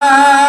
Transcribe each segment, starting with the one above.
ಕಂಡ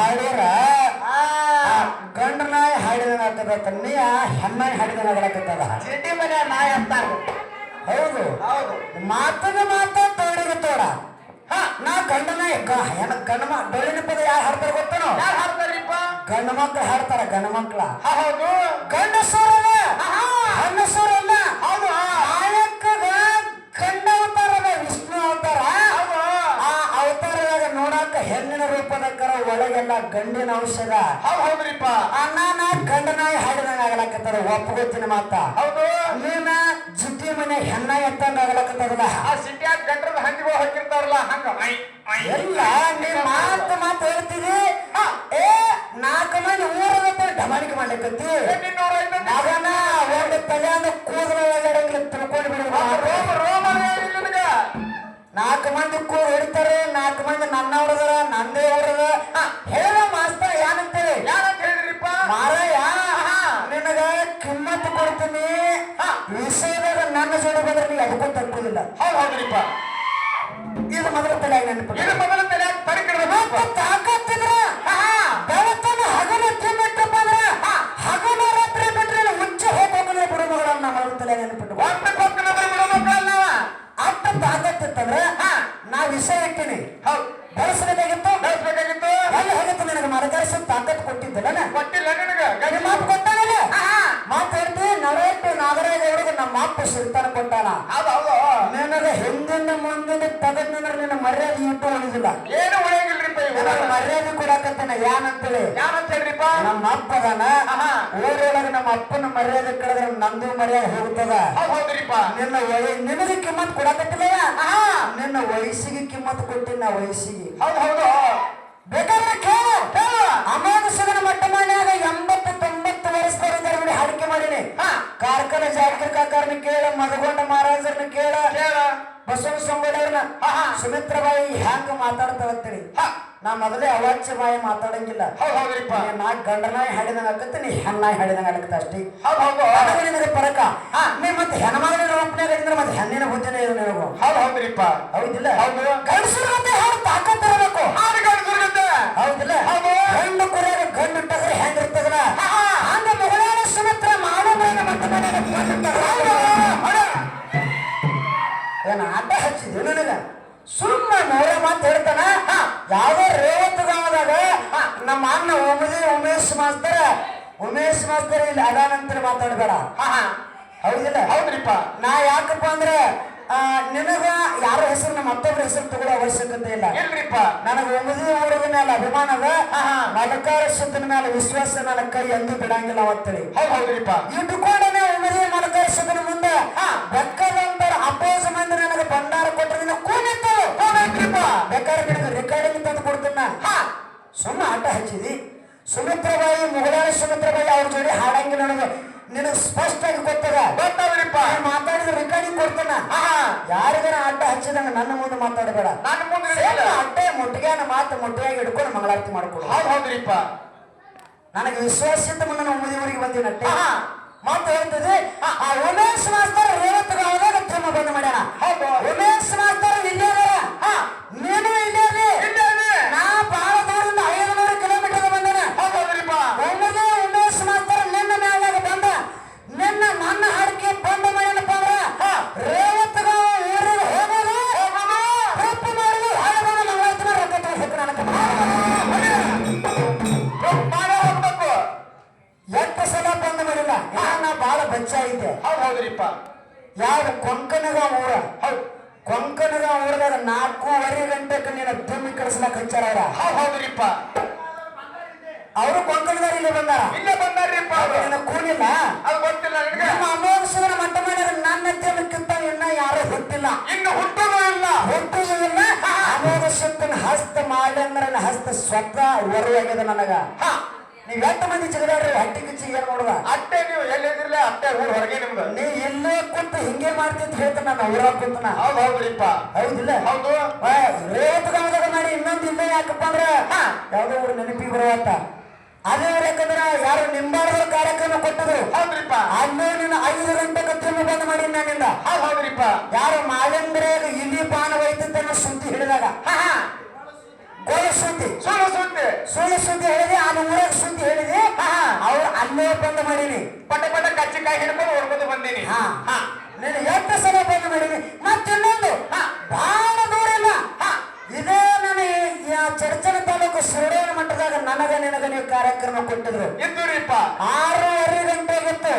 ಹಾಡಿರ ಗಂಡ ನಾಯಿ ಹಾಡಿದನ ಆಗ್ತದ ನೀ ಆ ಹೆಣ್ಣಾಯಿ ಹಾಡಿದನ ಆಗಲಕತ್ತದ ಸಿಟಿ ಮನೆ ನಾಯಿ ಅಂತಾರ. ಹೌದು. ಹೌದು. ಮಾತದ ಮಾತ ತೋಡಿಗೆ ತೋಡ ಹ ನಾ ಗಂಡ ನಾಯಿ ಗ- ಹೆಣ್ಣ ಗಂಡ ಮ ಬೆಳ್ಳಿನ ಪದ ಯಾರು ಹಾಡ್ತಾರ ಗೊತ್ತನೋ? ಯಾರು ಹಾಡ್ತಾರಿಪ್ಪ? ಗಂಡ ಮಕ್ಳು ಹಾಡ್ತಾರ ಗಂಡ ಮಕ್ಳ. ಹೌದು. ಆಹಾ. ಕರ ಒಳಗೆಲ್ಲ ಗಂಡಿನ ಔಷಧ. ಹೌದು ಹೌದ್ರಿಪ್ಪ. ಅಣ್ಣನ ಗಂಡನಾಯಿ ಹಾಡಿದಂಗ ಆಗಲಕತ್ತಾರ ಒಪ್ಪಗೊತ್ತಿನ ಮಾತ. ಹೌದು. ನೀನ ಜುಟ್ಟಿ ಮನೆ ಹೆಣ್ಣ ಎತ್ತಂಗ ಆಗಲಕತ್ತದಲ್ಲ. ಆ ಸಿಟಿಯಾಗ ಗಂಡ್ರದ ಹಂದಿಗಳು ಹಾಕಿರ್ತಾರಲ್ಲ ಹಂಗ. ಎಲ್ಲ ನೀ ಮಾತು ಮಾತು ಹೇಳ್ತೀವಿ ಏ ನಾಲ್ಕು ಮಂದಿ ಊರದ ಡಮಾಣಿಕೆ ಐತಂದ್ರೆ ಮಗನ ಒಂದು ತಲೆಯನ್ನ ಕೂದಲ ಒಳಗಡೆ ತಿಳ್ಕೊಂಡು ನಾಲ್ಕು ಮಂದಿ ಕೂಡ ಹೊಡಿತಾರೆ ನಾಲ್ಕು ಮಂದಿ ನನ್ನ ಹೊಡೆದಾರ ನಂದೇ ಹೊಡೆದ ಹೇಳ ಮಾಸ್ತರ್ ಏನಂತೇಳಿ ಯಾರಂತ ಹೇಳಿರಿಪ್ಪ ಮಾರಯ್ಯ ನಿನಗ ಕಿಮ್ಮತ್ ಕೊಡ್ತೀನಿ. ವಿಷಯದಾಗ ನನ್ನ ಜೋಡಿ ಬಂದ್ರೆ ನೀವು ಅದಕ್ಕೂ ತಪ್ಪುದಿಲ್ಲ ಹೌದು ಹೌದ್ರಿಪ್ಪ. ಇದು ಮೊದಲ ತಲೆ ನೆನಪು ಇದು ಮೊದಲ ತಲೆ ಪರಿಕರ ತಾಕತ್ತಿದ್ರ? ಬೆಳತನ ಹಗಲು ಅಂದ್ರ ಹಗಲು ರಾತ್ರಿ ಬಿಟ್ರೆ ಮುಂಚೆ ಹೋಗೋದ್ರೆ ಬಿಡು ಮಗಳನ್ನ ಮೊದಲ ತಲೆ ನೆನಪಿಟ್ಟು ತಾಕತ್ತಿತ್ತಂದ್ರ ನಾ ವಿಷಯ ಇಟ್ಟಿನಿ. ಹೌದು. ಬೆಳೆಸಬೇಕಾಗಿತ್ತು ಬೆಳೆಸ್ಬೇಕಾಗಿತ್ತು ಎಲ್ಲಿ ಹೋಗಿತ್ತು ನನಗೆ? ಮರಗಾರಿಸ ತಾಕತ್ ಕೊಟ್ಟಿದ್ದಲ್ಲ ಕೊಟ್ಟಿಲ್ಲ ನನಗೆ. ಗಡಿ ಮಾತು ಕೊಟ್ಟಾನಲ್ಲ ಮಾತು ಹೇಳ್ತೀವಿ ನರೇಟು ನಾಗರಾಜ್ ಅವರಿಗೆ ನಮ್ಮ ಮಾತು ಸುಲ್ತಾನ ಕೊಟ್ಟಾನ. ನನಗೆ ಹಿಂದಿನ ಮುಂದಿನ ತಗದ್ ನಿನ್ನ ಮರ್ಯಾದೆ ಇಟ್ಟು ಉಳಿದಿಲ್ಲ ಏನು ನನಗೆ ಮರ್ಯಾದೆ ಕೊಡಕತ್ತೇನ ಯಾನಂತೇಳಿ. ಯಾರಂತ ಹೇಳ್ರಿಪ್ಪ ನಮ್ಮ ಅಪ್ಪ ಅದಾನ. ಊರೊಳಗ ನಮ್ಮ ಅಪ್ಪನ ಮರ್ಯಾದೆ ಕಳೆದ್ರೆ ನಂದು ಮರ್ಯಾದೆ ಹೋಗ್ತದ. ಹೌದ್ ಹೌದ್ರಿಪ್ಪ. ನಿನ್ನ ನಿನಗೆ ಕಿಮ್ಮತ್ ಕೊಡಕತ್ತಿಲ್ಲ ನಿನ್ನ ವಯಸ್ಸಿಗೆ ಕಿಮ್ಮತ್ ಕೊಟ್ಟಿನ ವಯಸ್ಸಿಗೆ. ಹೌದು ಹೌದು. ಬೇಕಾದ್ರೆ ಕೇಳು. ಅಮಾನುಷಗನ ಮಟ್ಟ ಮಾಡ್ಯಾಗ ಎಂಬತ್ತು ತೊಂಬತ್ತು ವರ್ಷದವರಿದ್ದಾರೆ ನೋಡಿ ಹಾಡಿಕೆ ಮಾಡೀನಿ. ಹಾ. ಕಾರ್ಕಳ ಜಾಕೀರ್ ಕಾರಣ ಕೇಳ ಮದಗೊಂಡ ಮಹಾರಾಜರನ್ನ ಕೇಳ. ಬಸವ ಸಂಬಳವ್ರನ್ನ. ಸುಮಿತ್ರಬಾಯಿ ಹ್ಯಾಂಗ ಮಾತಾಡ್ತಾವ ಅಂತೇಳಿ ಹಾ. ನಾ ಮೊದಲೇ ಅವಾಚ್ಯ ಬಾಯಿ ಮಾತಾಡಂಗಿಲ್ಲ. ಹೌದು ಹೌದ್ರಿಪ್ಪ. ನೀ ಗಂಡನಾಯಿ ಹಾಡಿದಂಗ ಆಗತ್ತೆ ನೀ ಹೆಣ್ಣಾಯಿ ಹಾಡಿದಂಗ ಆಗತ್ತೆ ಅಷ್ಟೇ. ಹೌದ್ ಪರಕ. ನೀ ಮತ್ತೆ ಹೆಣ್ಮಗಳ ರೂಪನಾಗ ಇದ್ರೆ ಮತ್ತೆ ಹೆಣ್ಣಿನ ಬುದ್ಧಿನೇ ಇದು ನಿನಗೂ. ಹೌದು ಹೌದ್ರಿಪ್ಪ. ಹೌದಿಲ್ಲ? ಹೌದು. ಗಂಡಸರ ಮತ್ತೆ ಹಾಡು ತಾಕತ್ತಿರಬೇಕು ಹಾಡು. ಹೌದಿಲ್ಲ ಮಾಸ್ತರ ಇಲ್ಲಿ ಅದಾನಂತರ ಮಾತಾಡ್ಬೇಡ. ಹಾ, ಹಾ. ಹೌದಿಲ್ಲ? ಹೌದ್ರಿಪ್ಪ. ನಾ ಯಾಕಪ್ಪ ಅಂದ್ರೆ ನಿನಗ ಯಾರ ಹೆಸರು ನಮ್ಮ ಮತ್ತೊಬ್ಬರ ಹೆಸರು ತಗೊಳ್ಳೋ ಅವಶ್ಯಕತೆ ಇಲ್ಲ. ಇಲ್ರಿಪ್ಪ. ನನಗೆ ಉಮದಿ ಊರಿನ ಮೇಲೆ ಅಭಿಮಾನ ಅದ. ಮಲಕಾರ ಶುದ್ಧನ ಮೇಲೆ ವಿಶ್ವಾಸ ನನ್ನ ಕೈ ಎಂದು ಬಿಡಂಗಿಲ್ಲ ಅವತ್ತೇಳಿ. ಹೌದ್ ಹೌದ್ರಿಪ್ಪ. ಇಟ್ಟುಕೊಂಡನೆ ಉಮದಿ ಮಲಕಾರ ಶುದ್ಧನ ಮುಂದೆ ಬೆಕ್ಕದಂತರ ಅಪೋಸ್ ಮಂದಿ ನನಗೆ ಭಂಡಾರ ಕೊಟ್ಟರೆ ಕೂನಿತ್ತು ಬೇಕಾದ್ರೆ ನಿನಗೆ ರೆಕಾರ್ಡಿಂಗ್ ತಂದು ಕೊಡ್ತೀನಿ ನಾ ಹಾ. ಸುಮ್ಮ ಆಟ ಹಚ್ಚಿದಿ. ಸುಮಿತ್ರಬಾಯಿ ಮುಗಳಾರಿ ಸುಮಿತ್ರಬಾಯಿ ಅವ್ರ ಜೋಡಿ ಹಾಡಂಗಿಲ್ಲ ನನಗೆ ನಿನಗೆ ಸ್ಪಷ್ಟವಾಗಿ ಗೊತ್ತದ? ಗೊತ್ತಾವ್ರಿಪ್ಪ ನಾನು ಮಾತಾಡಿದ ರೆಕಾರ್ಡಿಂಗ್ ಕೊಡ್ತಾನ. ಯಾರಿಗಾರ ಅಡ್ಡ ಹಚ್ಚಿದಂಗ ನನ್ನ ಮುಂದೆ ಮಾತಾಡಬೇಡ. ನನ್ನ ಮುಂದೆ ಅಡ್ಡೆ ಮುಟ್ಟಿಗೆನ ಮಾತು ಮುಟ್ಟಿಯಾಗಿ ಹಿಡ್ಕೊಂಡು ಮಂಗಳಾರತಿ ಮಾಡ್ಕೊಡು. ಹೌದು ಹೌದ್ರಿಪ್ಪ. ನನಗೆ ವಿಶ್ವಾಸದಿಂದ ಮುಂದೆ ನಾವು ಮುದಿವರಿಗೆ ಬಂದೀನಿ ಅಟ್ಟೆ. ಆಹಾ. ಮಾತು ಹೇಳ್ತದೆ ಆ ಉಮೇಶ್ ಮಾಸ್ತರ್ ರೇವತ್ಗೆ ಗಾವದಾಗ ತುಂಬ ಬಂದ್ ಮಾಡ್ಯಾನ. ಹೌದು. ಉಮೇಶ್ ಮಾಸ್ತರ್ ಇನ್ನು ಹುಟ್ಟೋದು ಇಲ್ಲ. ಹುಟ್ಟುದು ಇಲ್ಲ. ಅಮೋಘ ಶಕ್ತನ ಹಸ್ತ ನನ್ನ ಹಸ್ತ ಸ್ವತಃ ಹೊರವಾಗಿದೆ ನನಗ. ನೀವ್ ಎಂತ ಮಂದಿ ಚಿಗದಾಡ್ರಿ ಹಟ್ಟಿ ಕಿಚ್ಚಿ ಏನ್ ನೋಡುವ ಅಟ್ಟೆ ನೀವು ಎಲ್ಲಿದ್ರಲ್ಲ ಅಟ್ಟೆ ಊರ್ ಹೊರಗೆ ನಿಮ್ದು. ನೀ ಇಲ್ಲೇ ಕುಂತ ಹಿಂಗೆ ಮಾಡ್ತಿದ್ ಹೇಳ್ತಾನ ನಾನು ಊರಾಗ ಕುಂತನ. ಹೌದು ಹೌದ್ರಿಪ್ಪ. ಹೌದಿಲ್ಲ? ಹೌದು. ರೇವತ್ ಗಾಮದಾಗ ಮಾಡಿ ಇನ್ನೊಂದು ಇಲ್ಲ ಯಾಕಪ್ಪ ಅಂದ್ರ ಯಾವ್ದೋ ಊರು ನೆನಪಿಗೆ ಬರುವಂತ ಅದೇ ಯಾಕಂದ್ರ ಯಾರು ನಿಂಬಾಳದ ಕಾರ್ಯಕ್ರಮ ಸುದ್ದಿ ಸುಳ್ಳು ಸುದ್ದಿ. ಸುಳ್ಳು ಸುದ್ದಿ ಹೇಳಿದೆ ಆ ಊರಾಗ ಸುದ್ದಿ ಹೇಳಿದೆ. ಅವ್ರು ಅಲ್ಲೇ ಬಂದ್ ಮಾಡೀನಿ. ಪಟ ಪಟ ಕಚ್ಚಿಕಾಯಿ ಹಿಡ್ಕೊಂಡು ಹೊಡ್ಕೊಂಡು ಬಂದೀನಿ. ಹಾ. ಹಾ. ನೀನು ಎಷ್ಟು ಸಲ ಬಂದ್ ಮಾಡೀನಿ. ಮತ್ತಿನ್ನೊಂದು ಬಹಳ ದೂರ ಇಲ್ಲ. ಇದೇ ನನಗೆ ಚರ್ಚನ ತಾಲೂಕು ಸುರೇಣ ಮಟ್ಟದಾಗ ನನಗ ನಿನಗ ನೀವು ಕಾರ್ಯಕ್ರಮ ಕೊಟ್ಟಿದ್ರು. ಇದ್ದೂರಿಪ್ಪ ಆರೂವರೆ ಗಂಟೆಗಿತ್ತು.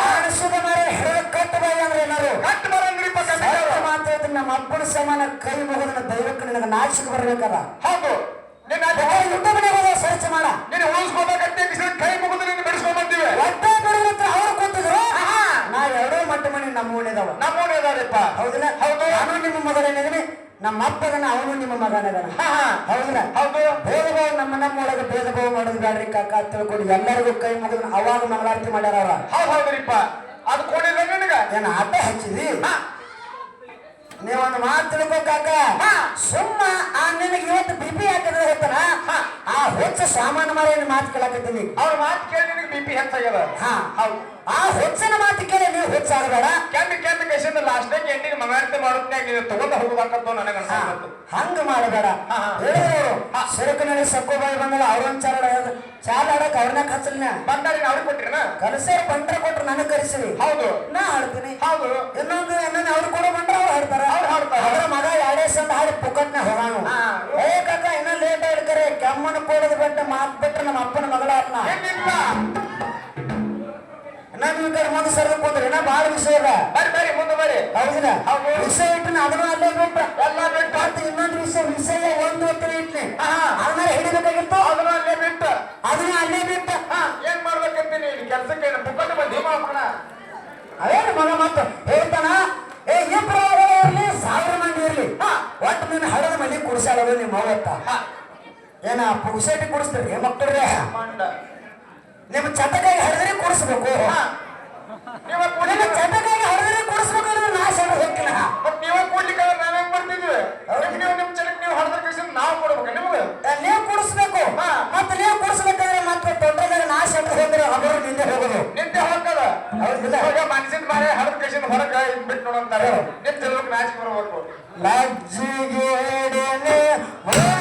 ಅನಿಸಿದ ಮೇಲೆ ಹಿಡಿದು ಕಟ್ಟು ಬಾಯಿ ಅಂದ್ರೆ ಏನಾರು ಕಟ್ ಬರಂಗ್ರಿಪ್ಪ ಸತ್ಯ ಕಟ್ಟಿದವ್ರು. ಮಾತು ಹೇಳ್ತೀನಿ, ನಮ್ಮ ಅಪ್ಪನ ಸಮಾನ ಕೈ ಮುಗಿದ ದೈವಕ್ಕೆ ನಿನಗೆ ನಾಚಿಕೆ ಬರ್ಬೇಕಲ್ಲ ಹೌದು ನಿನ್ನ ಅಜ್ಜ- ಯೂಟ್ಯೂಬ್ನಾಗ ಹೋದ ಸರ್ಚ್ ಮಾಡ. ನೀನು ಉಳಿಸ್ಕೋಬೇಕಂತೆ ಕಿಸನ್ ಕೈ ಮುಗಿದು ನಿನ್ನ ಬಿಡಿಸ್ಕೊಂಡ್ಬಂದಿವೆ ಒಟ್ಟೆ ಬಿಡುಗತ್ತೆ ಅವ್ರು ಕೂತಿದ್ರು. ನಾ ಎರಡೂ ಮಟ್ಟ ಮನೆ ನಮ್ಮ ಓಣಿದವ ನಮ್ಮ ಇದಾರಪ್ಪ. ಹೌದಿಲ್ಲ? ಹೌದು. ನಾನು ನಿಮ್ಮ ಮಗನೇನಿದ್ದೀನಿ ನಮ್ಮ ಅಪ್ಪಗನ ಅವನು ನಿಮ್ಮ ಮಗನಿದಾನ ಹಾ, ಹಾ. ಹೌದಿಲ್ಲ? ಹೌದು. ಭೇದ ಭಾವ ನಮ್ಮ ನಮ್ಮೊಳಗೆ ಭೇದ ಭಾವ ಮಾಡೋದು ಬ್ಯಾಡ್ರಿ ಕಾಕ ಅಂತ ತಿಳ್ಕೊಂಡು ಎಲ್ಲರಿಗೂ ಕೈ ಮುಗಿದು ಅವಾಗ ಮಂಗಳಾರತಿ ಮಾಡ್ಯಾರ ಅವ್ರ. ಹೌದು ಹೌದ್ರಿಪ್ಪ. ಅದು ಕೊಡಿಲ್ಲ ನಿನಗ. ಏನ ಆಟ ಹಚ್ಚಿದಿ? ನೀವೊಂದು ಮಾತು ತಿಳ್ಕೊಕ್ಕ ಸುಮ್ಮ ಆ ನಿನಗೆ ಇವತ್ತು ಬಿ ಪಿ ಹಾಕಿದ್ರೆ ಗೊತ್ತನ ಆ ಹೆಚ್ಚು ಸಾಮಾನ್ಯ ಮಾರಿ ಮಾತು ಕೇಳಕತ್ತೀನಿ. ಅವ್ರ ಮಾತು ಕೇಳಿ ನಿನಗೆ ಬಿ ಪಿ ಹೆಚ್ಚಾಗ್ಯದ. ಹಾ. ಹೌದು. ಆ ಹುಚ್ಚನ ಮಾತು ಕೇಳಿ ನೀವು ಹುಚ್ಚಾಗಬೇಡ. ಕೆಂಡ ಕೆಂಡ ಕಸಿಂದ ಲಾಸ್ಟ್ ಡೇ ಎಂಟಿಗೆ ಮಂಗಾರತಿ ಮಾಡುತ್ನಾಗ ನೀನು ತಗೊಂಡ ಹೋಗುದಾಕತ್ತೋ ನನಗೆ ಹಂಗ ಮಾಡಬೇಡ. ಹೇಳಿದವರು ಸರಕನಲ್ಲಿ ಸಕ್ಕೋಬಾಯಿ ಬಂದಲ್ಲ ಅವ್ರೊಂದ್ ಚಾಲ ಚಾಲ ಆಡಕ್ ಅವ್ರನ್ನ ಕಚ್ಚಲ್ನ ಬಂದಾರಿ ಅವ್ರಿಗೆ ಕೊಟ್ಟಿರನ? ಕಲಸೇ ಬಂಟ್ರ ಕೊಟ್ರು ನನಗೆ ಕರೆಸಿರಿ. ಹೌದು. ನಾ ಹಾಡ್ತೀನಿ. ಹೌದು. ಇನ್ನೊಂದು ಇನ್ನೊಂದು ಅವ್ರು ಕೂಡ ಬಂದ್ರೆ ಅವ್ರು ಹಾಡ್ತಾರ. ಅವ್ರು ಹಾಡ್ತಾರೆ. ಅವ್ರ ಮಗ ಎರಡೇ ಸಂದ ಹಾಡಿ ಪುಕಟ್ನ ಹೋಗಾನು ಹಾ. ಏ ಕಾಕ ಇನ್ನ ಲೇಟ್ ಆಡ್ಕರೆ ಕೆಮ್ಮನ ಕೋಡದ್ ಬಿಟ್ಟು ಮಾತ್ ಬಿಟ್ರೆ ನಮ್ಮ ಅಪ್ಪನ ಮಗಳ ಆತ್ನ ಕಡೆ ಮುಂದೆ ಸರ್ವ ಕುಂದ್ರಿ ನಾ ಭಾಳ ವಿಷಯ ಅದ. ಬರ್ರಿ ಬರ್ರಿ ಮುಂದೆ ಬರ್ರಿ. ಹೌದಿಲ್ಲ? ಹೌದು. ವಿಷಯ ಇಟ್ಟು ಅದನ್ನು ಅಲ್ಲೇ ಬಿಟ್ಟ ಎಲ್ಲ ಬಿಟ್ಟು. ಮತ್ತೆ ಇನ್ನೊಂದು ವಿಷಯ ವಿಷಯ ಒಂದು ಹೊತ್ತಿನ ಇಟ್ಲಿ ಹಾ. ಅದನ್ನ ಹಿಡಿಬೇಕಾಗಿತ್ತು? ಅದನ್ನ ಅಲ್ಲೇ ಬಿಟ್ಟು. ಅದನ್ನ ಅಲ್ಲೇ ಬಿಟ್ಟ. ಹಾ ಏನ್ ಮಾಡ್ಬೇಕಂತೀನಿ? ಇಲ್ಲಿ ಕೆಲ್ಸಕ್ಕೆ ಏನು ಪುಕ್ಕಟ್ಟು ಬಂದಿ? ಮಾಡೋಣ ಅದೇನು ಮಗ ಮತ್ತು ಹೇಳ್ತಾನ ಏ ಇಬ್ಬರು ಇರ್ಲಿ ಸಾವಿರ ಮಂದಿ ಇರ್ಲಿ. ಒಟ್ಟು ನೀನು ಹಡದ ಮನೆ ಕುಡಿಸಾಡೋದು ನಿಮ್ಮ ಅವತ್ತ ಏನ ಪುರುಷಟಿ ಕುಡಿಸ್ತೀರಿ ಮಕ್ಕಳ್ರೆ ಮಂಡ ನಿಮ್ಮ ಚಟಕಾಗಿ ಹರಿದ್ರೆ ಕೂಡಿಸ್ಬೇಕು ನೀವ ನಿಮ್ಮ ಕೂಡ್ಲಿಕ್ಕೆ